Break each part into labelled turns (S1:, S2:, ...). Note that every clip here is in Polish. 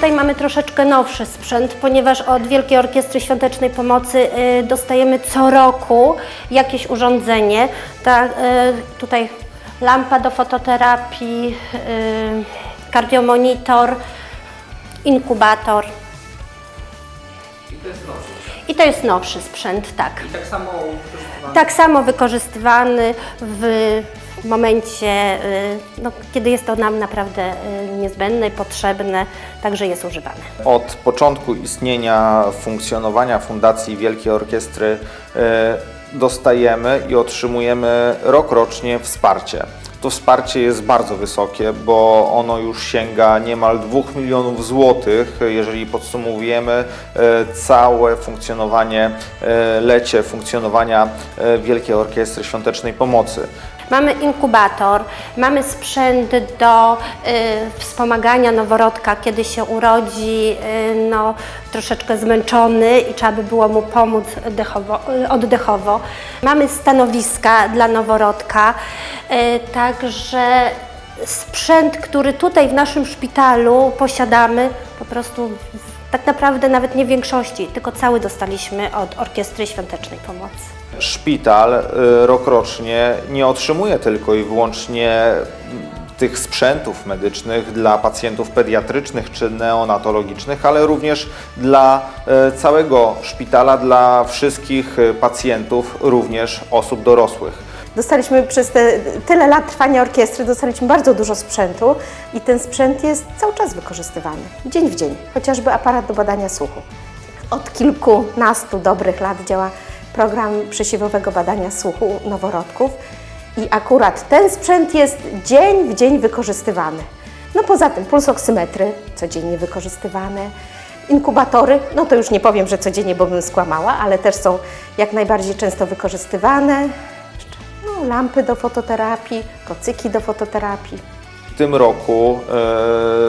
S1: Tutaj mamy troszeczkę nowszy sprzęt, ponieważ od Wielkiej Orkiestry Świątecznej Pomocy y, dostajemy co roku jakieś urządzenie. Ta, y, tutaj lampa do fototerapii, y, kardiomonitor, inkubator.
S2: I to jest nowszy.
S1: I to jest nowszy sprzęt, tak.
S2: I tak samo wykorzystywany.
S1: Tak samo wykorzystywany w momencie, y, no, kiedy jest to nam naprawdę y, niezbędne potrzebne, także jest używane.
S3: Od początku istnienia funkcjonowania Fundacji Wielkiej Orkiestry e, dostajemy i otrzymujemy rokrocznie wsparcie. To wsparcie jest bardzo wysokie, bo ono już sięga niemal 2 milionów złotych, jeżeli podsumowujemy całe funkcjonowanie, lecie funkcjonowania Wielkiej Orkiestry Świątecznej Pomocy.
S1: Mamy inkubator, mamy sprzęt do y, wspomagania noworodka, kiedy się urodzi y, no, troszeczkę zmęczony i trzeba by było mu pomóc y, oddechowo. Mamy stanowiska dla noworodka, także sprzęt, który tutaj w naszym szpitalu posiadamy, po prostu tak naprawdę nawet nie większości, tylko cały dostaliśmy od Orkiestry Świątecznej Pomocy.
S3: Szpital y, rokrocznie nie otrzymuje tylko i wyłącznie mm, tych sprzętów medycznych dla pacjentów pediatrycznych czy neonatologicznych, ale również dla y, całego szpitala, dla wszystkich y, pacjentów, również osób dorosłych.
S4: Dostaliśmy przez te tyle lat trwania orkiestry, dostaliśmy bardzo dużo sprzętu i ten sprzęt jest cały czas wykorzystywany, dzień w dzień, chociażby aparat do badania słuchu. Od kilkunastu dobrych lat działa program przesiewowego badania słuchu noworodków i akurat ten sprzęt jest dzień w dzień wykorzystywany. No poza tym pulsoksymetry codziennie wykorzystywane, inkubatory, no to już nie powiem, że codziennie, bo bym skłamała, ale też są jak najbardziej często wykorzystywane. No, lampy do fototerapii, kocyki do fototerapii.
S3: W tym roku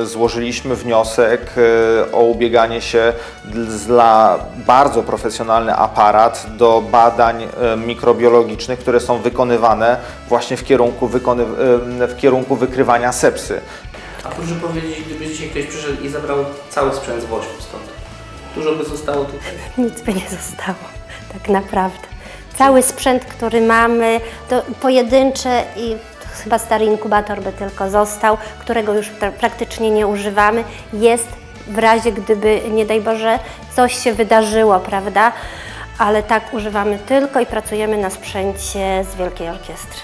S3: e, złożyliśmy wniosek e, o ubieganie się dl- dla bardzo profesjonalny aparat do badań e, mikrobiologicznych, które są wykonywane właśnie w kierunku, wykony, e, w kierunku wykrywania sepsy.
S2: A proszę powiedzieć, gdyby dzisiaj ktoś przyszedł i zabrał cały sprzęt z Wośpu stąd, dużo by zostało tutaj.
S1: Nic by nie zostało, tak naprawdę. Cały sprzęt, który mamy, to pojedyncze i chyba stary inkubator by tylko został, którego już pra- praktycznie nie używamy, jest w razie gdyby, nie daj Boże, coś się wydarzyło, prawda? Ale tak używamy tylko i pracujemy na sprzęcie z Wielkiej Orkiestry.